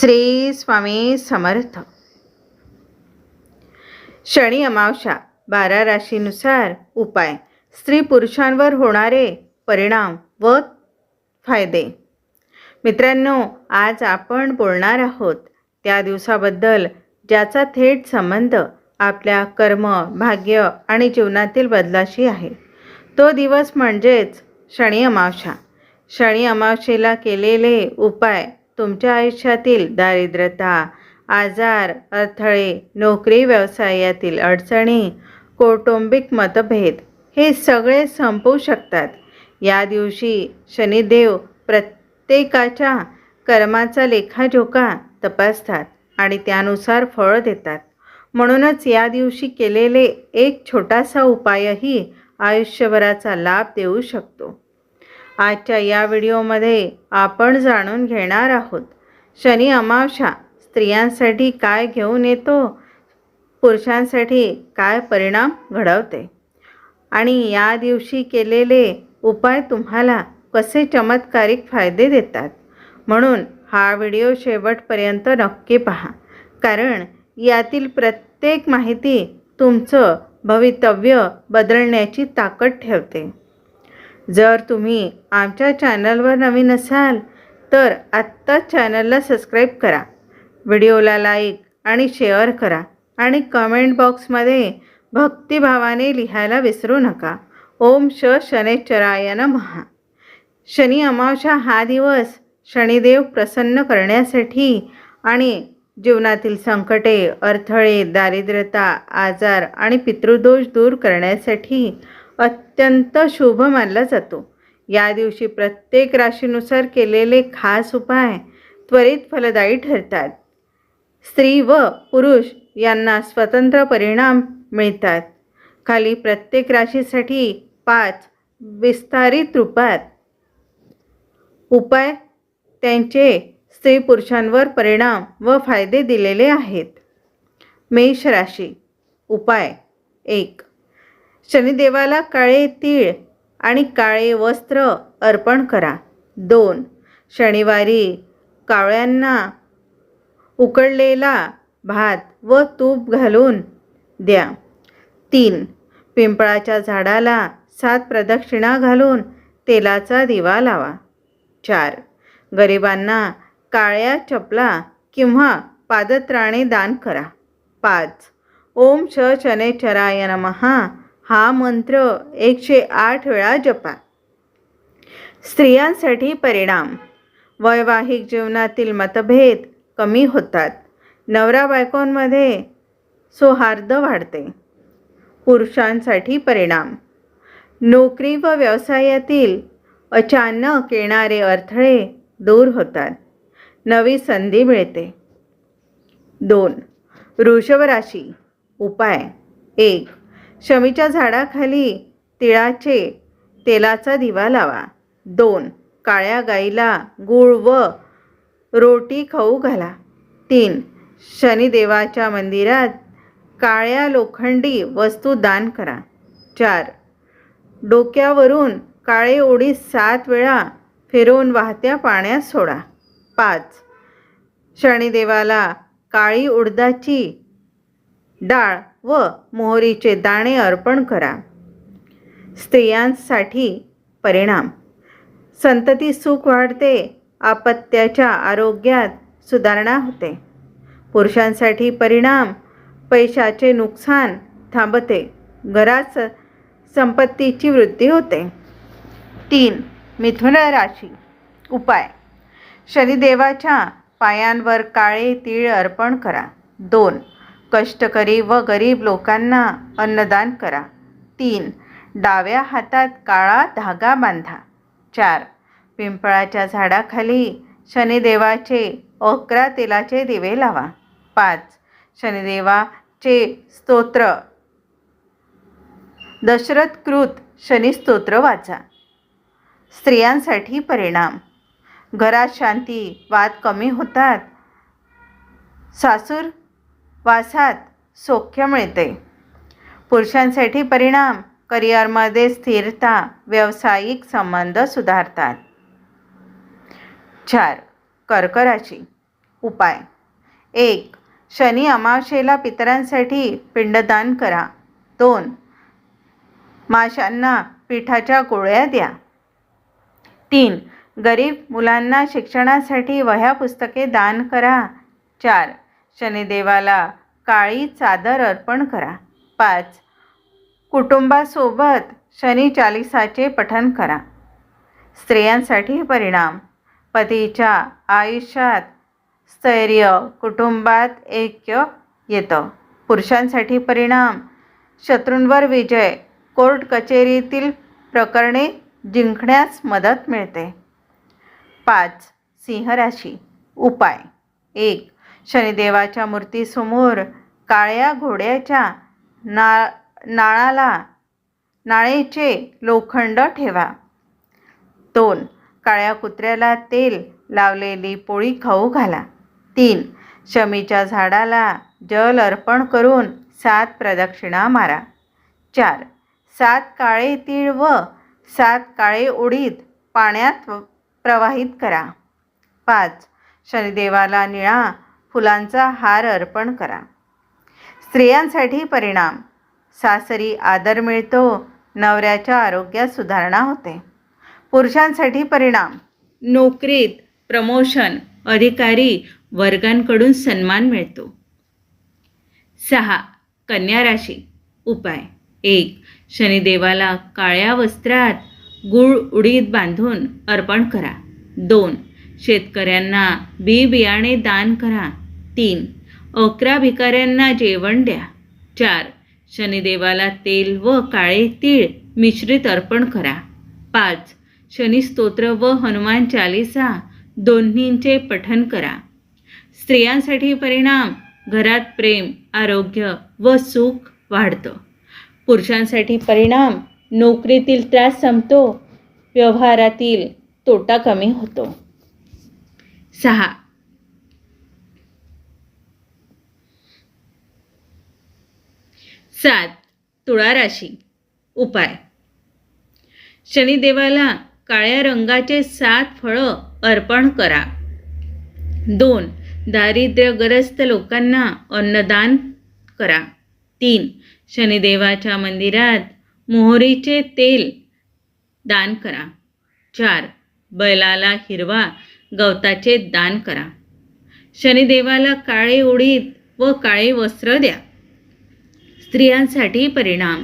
श्री स्वामी समर्थ. शनी अमावस्या बारा राशीनुसार उपाय. स्त्री पुरुषांवर होणारे परिणाम व फायदे. मित्रांनो आज आपण बोलणार आहोत त्या दिवसाबद्दल ज्याचा थेट संबंध आपल्या कर्म भाग्य आणि जीवनातील बदलाशी आहे. तो दिवस म्हणजेच शनी अमावस्या. शनी अमावशेला केलेले उपाय तुमच्या आयुष्यातील दारिद्र्यता आजार अडथळे नोकरी व्यवसायातील अडचणी कौटुंबिक मतभेद हे सगळे संपवू शकतात. या दिवशी शनिदेव प्रत्येकाच्या कर्माचा लेखाजोखा तपासतात आणि त्यानुसार फळ देतात. म्हणूनच या दिवशी केलेले एक छोटासा उपायही आयुष्यभराचा लाभ देऊ शकतो. आजच्या या व्हिडिओमध्ये आपण जाणून घेणार आहोत. शनी अमावशा स्त्रियांसाठी काय घेऊन येतो? पुरुषांसाठी काय परिणाम घडवते? आणि या दिवशी केलेले उपाय तुम्हाला कसे चमत्कारिक फायदे देतात? म्हणून हा व्हिडिओ शेवटपर्यंत नक्की पहा. कारण यातील प्रत्येक माहिती तुमचं भवितव्य बदलण्याची ताकद ठेवते. जर तुम्ही आमच्या चॅनलवर नवीन असाल तर आत्ताच चॅनलला सबस्क्राईब करा व्हिडिओला लाईक आणि शेअर करा आणि कमेंट बॉक्समध्ये भक्तिभावाने लिहायला विसरू नका. ओम श शनेश्चरायन महा शनी अमावस्या हा दिवस शनिदेव प्रसन्न करण्यासाठी आणि जीवनातील संकटे अडथळे दारिद्र्यता आजार आणि पितृदोष दूर करण्यासाठी अत्यंत शुभ मानला जातो. या दिवशी प्रत्येक राशीनुसार केलेले खास उपाय त्वरित फलदायी ठरतात. स्त्री व पुरुष यांना स्वतंत्र परिणाम मिळतात. खाली प्रत्येक राशीसाठी पाच विस्तारित रूपात. उपाय त्यांचे स्त्री पुरुषांवर परिणाम व फायदे दिलेले आहेत. मेष राशी. उपाय एक शनिदेवाला काळे तीळ आणि काळे वस्त्र अर्पण करा. दोन. शनिवारी कावळ्यांना उकडलेला भात व तूप घालून द्या. तीन. पिंपळाच्या झाडाला सात प्रदक्षिणा घालून तेलाचा दिवा लावा. चार. गरिबांना काळ्या चपला किंवा पादत्राणे दान करा. पाच. ओम श शनेचराय नमहा हा मंत्र एकशे आठ वेळा जपा. स्त्रियांसाठी परिणाम. वैवाहिक जीवनातील मतभेद कमी होतात. नवरा बायकोंमध्ये सौहार्द वाढते. पुरुषांसाठी परिणाम. नोकरी व व्यवसायातील अचानक येणारे अडथळे दूर होतात. नवी संधी मिळते. दोन वृषभ राशी. उपाय. एक शमीच्या झाडाखाली तिळाचे तेलाचा दिवा लावा. दोन काळ्या गाईला गूळ व रोटी खाऊ घाला. तीन शनिदेवाच्या मंदिरात काळ्या लोखंडी वस्तू दान करा. चार डोक्यावरून काळे ओढी सात वेळा फिरवून वाहत्या पाण्यात सोडा. पाच शनिदेवाला काळी उडदाची डाळ व मोहरीचे दाणे अर्पण करा. स्त्रियांसाठी परिणाम. संतती सुख वाढते आपत्याच्या आरोग्यात सुधारणा होते. पुरुषांसाठी परिणाम पैशाचे नुकसान थांबते घरात संपत्तीची वृद्धी होते. तीन मिथुन राशी. उपाय. शनिदेवाच्या पायांवर काळे तीळ अर्पण करा. दोन कष्टकरी व गरीब लोकांना अन्नदान करा. तीन डाव्या हातात काळा धागा बांधा. चार पिंपळाच्या झाडाखाली शनिदेवाचे अकरा तेलाचे दिवे लावा. पाच शनिदेवाचे स्तोत्र दशरथकृत शनिस्तोत्र वाचा. स्त्रियांसाठी परिणाम घरात शांती वाद कमी होतात. सासूर वासात सौख्य मिळते. पुरुषांसाठी परिणाम करिअरमध्ये स्थिरता व्यावसायिक संबंध सुधारतात. चार कर्कराची उपाय. एक शनी अमावशेला पितरांसाठी पिंडदान करा. दोन माशांना पिठाच्या गोळ्या द्या. तीन गरीब मुलांना शिक्षणासाठी वह्या पुस्तके दान करा. चार शनिदेवाला काळी चादर अर्पण करा. पाच. कुटुंबासोबत शनी चालिसाचे पठण करा. स्त्रियांसाठी परिणाम. पतीच्या आयुष्यात स्थैर्य कुटुंबात ऐक्य येतं. पुरुषांसाठी परिणाम. शत्रूंवर विजय. कोर्ट कचेरीतील प्रकरणे जिंकण्यास मदत मिळते. पाच. सिंहराशी उपाय. एक. शनिदेवाच्या मूर्तीसमोर काळ्या घोड्याच्या ना नाळाला नाळेचे लोखंड ठेवा. दोन काळ्या कुत्र्याला तेल लावलेली पोळी खाऊ घाला. तीन शमीच्या झाडाला जल अर्पण करून सात प्रदक्षिणा मारा. चार सात काळे तीळ व सात काळे उडीद पाण्यात प्रवाहित करा. पाच शनिदेवाला निळा फुलांचा हार अर्पण करा. स्त्रियांसाठी परिणाम. सासरी आदर मिळतो नवऱ्याच्या आरोग्यात सुधारणा होते. पुरुषांसाठी परिणाम. नोकरीत प्रमोशन अधिकारी वर्गांकडून सन्मान मिळतो. सहा. कन्या राशी. उपाय. एक. शनिदेवाला काळ्या वस्त्रात गुळ उडीद बांधून अर्पण करा. दोन. शेतकऱ्यांना बी बियाणे दान करा. तीन अकरा भिकाऱ्यांना जेवण द्या. चार शनिदेवाला तेल व काळे तीळ मिश्रित अर्पण करा. पाच शनिस्तोत्र व हनुमान चालिसा दोन्हींचे पठन करा. स्त्रियांसाठी परिणाम घरात प्रेम आरोग्य व सुख वाढतं. पुरुषांसाठी परिणाम नोकरीतील त्रास संपतो व्यवहारातील तोटा कमी होतो. सहा. सात. तुळा राशी. उपाय. शनिदेवाला काळ्या रंगाचे सात फळं अर्पण करा. दोन. दारिद्र्यग्रस्त लोकांना अन्नदान करा. तीन. शनिदेवाच्या मंदिरात मोहरीचे तेल दान करा. चार. बैलाला हिरवा गवताचे दान करा. शनिदेवाला काळे उडीद व काळे वस्त्र द्या. स्त्रियांसाठी परिणाम.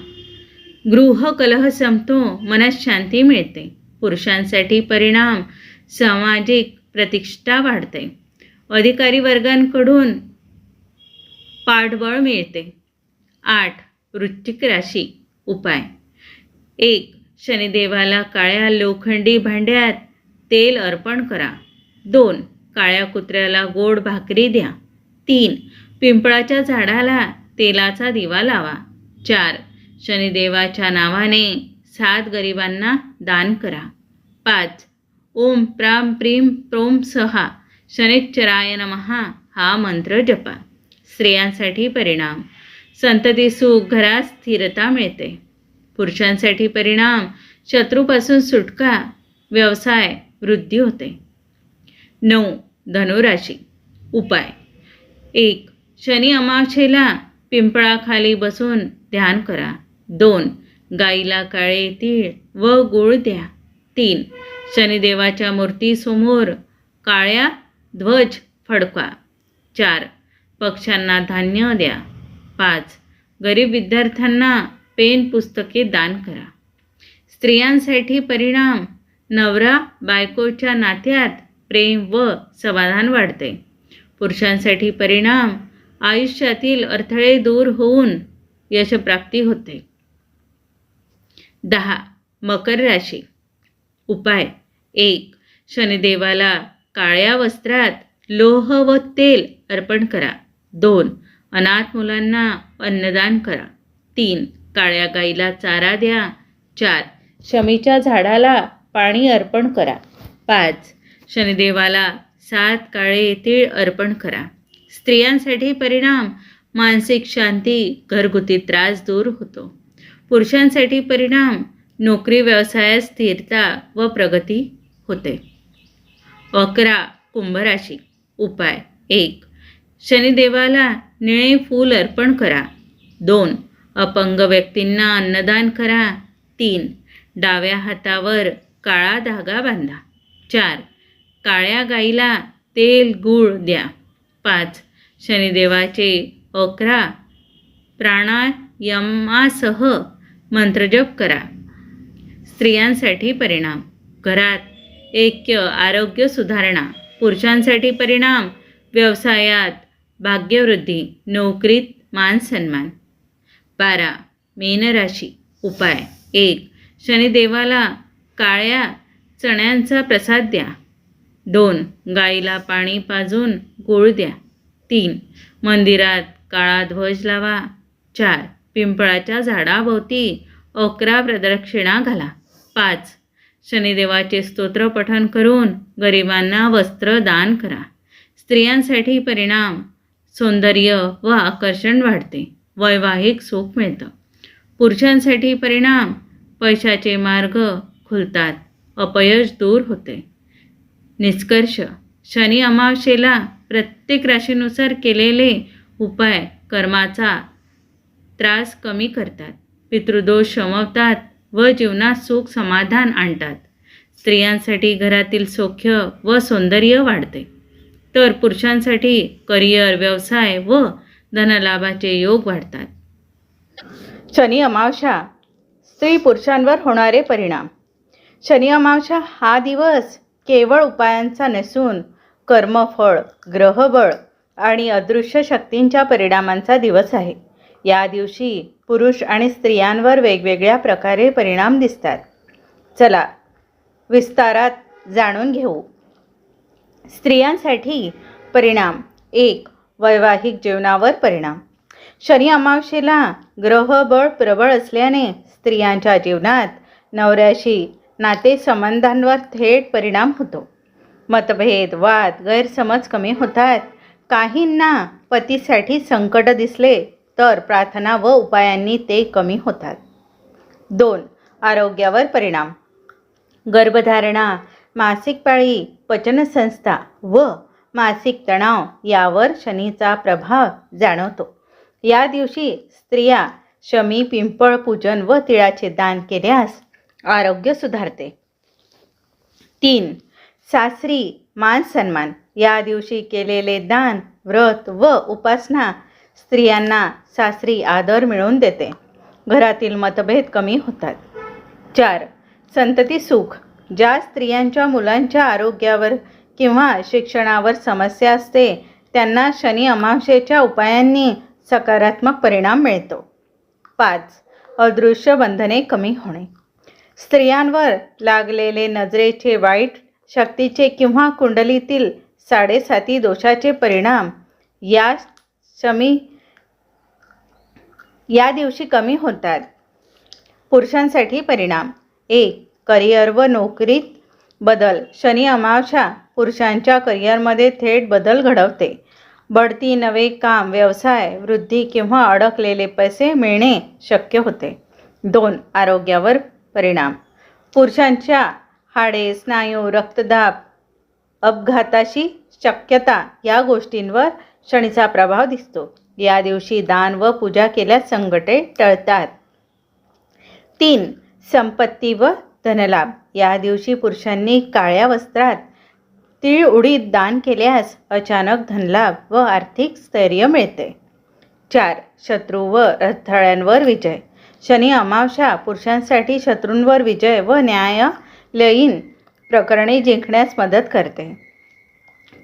गृहकलह संपतो मनात शांती मिळते. पुरुषांसाठी परिणाम. सामाजिक प्रतिष्ठा वाढते. अधिकारी वर्गांकडून पाठबळ मिळते. आठ वृश्चिक राशी. उपाय. एक शनिदेवाला काळ्या लोखंडी भांड्यात तेल अर्पण करा. दोन काळ्या कुत्र्याला गोड भाकरी द्या. तीन पिंपळाच्या झाडाला तेलाचा दिवा लावा. चार शनिदेवाच्या नावाने सात गरिबांना दान करा. पाच ओम प्राम प्रीम प्रोम सहा शनिश्चराय नमहा हा मंत्र जपा. स्त्रियांसाठी परिणाम. संतती सुख घरात स्थिरता मिळते. पुरुषांसाठी परिणाम. शत्रूपासून सुटका. व्यवसाय वृद्धी होते. नऊ. धनुराशी. उपाय. एक. शनी अमावशेला पिंपळाखाली बसून ध्यान करा. दोन. गाईला काळे तीळ व गुळ द्या. तीन. शनिदेवाच्या मूर्तीसमोर काळ्या ध्वज फडका. चार. पक्ष्यांना धान्य द्या. पाच. गरीब विद्यार्थ्यांना पेन पुस्तके दान करा. स्त्रियांसाठी परिणाम. नवरा बायकोच्या नात्यात प्रेम व समाधान वाढते. पुरुषांसाठी परिणाम आयुष्यातील अडथळे दूर होऊन यशप्राप्ती होते. दहा. मकर राशी. उपाय. एक. शनिदेवाला काळ्या वस्त्रात लोह व तेल अर्पण करा. दोन. अनाथ मुलांना अन्नदान करा. तीन. काळ्या गाईला चारा द्या. चार. शमीच्या झाडाला पाणी अर्पण करा. पाच. शनिदेवाला सात काळे तीळ अर्पण करा. स्त्रियांसाठी परिणाम मानसिक शांती घरगुती त्रास दूर होतो. पुरुषांसाठी परिणाम नोकरी व्यवसायात स्थिरता व प्रगती होते. अकरा कुंभराशी उपाय. एक. शनिदेवाला निळे फूल अर्पण करा. दोन. अपंग व्यक्तींना अन्नदान करा. तीन. डाव्या हातावर काळा धागा बांधा. चार. काळ्या गाईला तेल गूळ द्या. पाच. शनिदेवाचे अकरा. प्राणायामासह मंत्रजप करा. स्त्रियांसाठी परिणाम. घरात ऐक्य आरोग्य सुधारणा. पुरुषांसाठी परिणाम. व्यवसायात भाग्यवृद्धी नोकरीत मान सन्मान. बारा. मेनराशी उपाय. एक. शनिदेवाला काळ्या चण्यांचा प्रसाद द्या. दोन. गाईला पाणी पाजून गुळ द्या. तीन. मंदिरात काळा ध्वज लावा. चार. पिंपळाच्या झाडाभोवती अकरा प्रदक्षिणा घाला. पाच. शनिदेवाचे स्तोत्र पठण करून गरिबांना वस्त्र दान करा. स्त्रियांसाठी परिणाम. सौंदर्य व आकर्षण वाढते. वैवाहिक सुख मिळतं. पुरुषांसाठी परिणाम. पैशाचे मार्ग खुलतात. अपयश दूर होते. निष्कर्ष. शनी अमावस्येला प्रत्येक राशीनुसार केलेले उपाय कर्माचा त्रास कमी करतात. पितृदोष शमवतात व जीवनात सुख समाधान आणतात. स्त्रियांसाठी घरातील सौख्य व सौंदर्य वाढते. तर पुरुषांसाठी करिअर व्यवसाय व धनलाभाचे योग वाढतात. शनी अमावस्या स्त्री पुरुषांवर होणारे परिणाम. शनी अमावस्या हा दिवस केवळ उपायांचा नसून कर्मफळ ग्रहबळ आणि अदृश्य शक्तींच्या परिणामांचा दिवस आहे. या दिवशी पुरुष आणि स्त्रियांवर वेगवेगळ्या प्रकारे परिणाम दिसतात. चला विस्तारात जाणून घेऊ. स्त्रियांसाठी परिणाम एक वैवाहिक जीवनावर परिणाम. शनी अमावशेला ग्रहबळ प्रबळ असल्याने स्त्रियांच्या जीवनात नवऱ्याशी नातेसंबंधांवर थेट परिणाम होतो. मतभेद वाद गैरसमज कमी होतात. काहींना पतीसाठी संकट दिसले तर प्रार्थना व उपायांनी ते कमी होतात. दोन आरोग्यावर परिणाम. गर्भधारणा मासिक पाळी पचनसंस्था व मासिक तणाव यावर शनीचा प्रभाव जाणवतो. या दिवशी स्त्रिया शमी पिंपळ पूजन व तिळाचे दान केल्यास आरोग्य सुधारते. तीन सासरी मान सन्मान. या दिवशी केलेले दान व्रत व उपासना स्त्रियांना सासरी आदर मिळवून देते. घरातील मतभेद कमी होतात. चार संतती सुख. ज्या स्त्रियांच्या मुलांच्या आरोग्यावर किंवा शिक्षणावर समस्या असते त्यांना शनी अमावशेच्या उपायांनी सकारात्मक परिणाम मिळतो. पाच अदृश्य बंधने कमी होणे. स्त्रियांवर लागलेले नजरेचे वाईट शक्तीचे किंवा कुंडलीतील साडेसाती दोषाचे परिणाम या शमी या दिवशी कमी होतात. पुरुषांसाठी परिणाम. एक करिअर व नोकरीत बदल. शनी अमावशा पुरुषांच्या करिअरमध्ये थेट बदल घडवते. बढती नवे काम व्यवसाय वृद्धी किंवा अडकलेले पैसे मिळणे शक्य होते. दोन आरोग्यावर परिणाम. पुरुषांच्या हाडे स्नायू रक्तदाब अपघाताशी शक्यता या गोष्टींवर शनीचा प्रभाव दिसतो. या दिवशी दान व पूजा केल्यास संकटे टळतात. तीन संपत्ती व धनलाभ. या दिवशी पुरुषांनी काळ्या वस्त्रात तीळ उडीद दान केल्यास अचानक धनलाभ व आर्थिक स्थैर्य मिळते. चार शत्रू व अडथळ्यांवर विजय. शनी अमावस्या पुरुषांसाठी शत्रूंवर विजय व न्यायालयीन प्रकरणे जिंकण्यास मदत करते.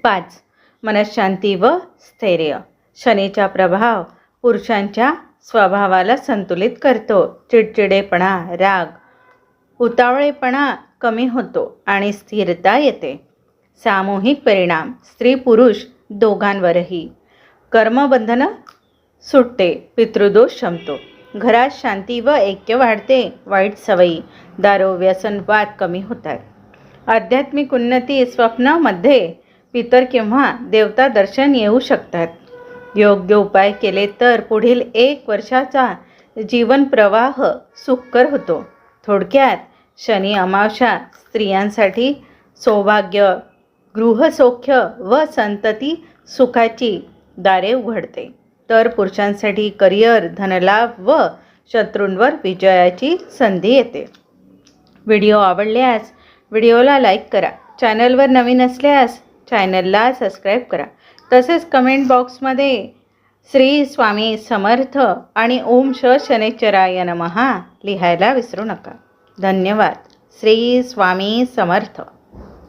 पाच मनशांती व स्थैर्य. शनीचा प्रभाव पुरुषांच्या स्वभावाला संतुलित करतो. चिडचिडेपणा राग उतावळेपणा कमी होतो आणि स्थिरता येते. सामूहिक परिणाम स्त्री पुरुष दोघांवरही. कर्मबंधनं सुटते पितृदोष क्षमतो घरात शांती व ऐक्य वाढते. वाईट सवयी दारू व्यसनवाद कमी होतात. आध्यात्मिक उन्नती स्वप्नामध्ये पितर किंवा देवता दर्शन येऊ शकतात. योग्य उपाय केले तर पुढील एक वर्षाचा जीवन प्रवाह सुखकर होतो. थोडक्यात शनी अमावस्या स्त्रियांसाठी सौभाग्य गृहसौख्य व संतती सुखाची दारे उघडते. तर पुरुषांसाठी करिअर धनलाभ व शत्रूंवर विजयाची संधी येते. व्हिडिओ आवडल्यास व्हिडिओला लाईक करा. चॅनलवर नवीन असल्यास चॅनलला सबस्क्राईब करा. तसेच कमेंट बॉक्समध्ये श्री स्वामी समर्थ आणि ओम श शनेश्चराय नमहा लिहायला विसरू नका. धन्यवाद. श्री स्वामी समर्थ.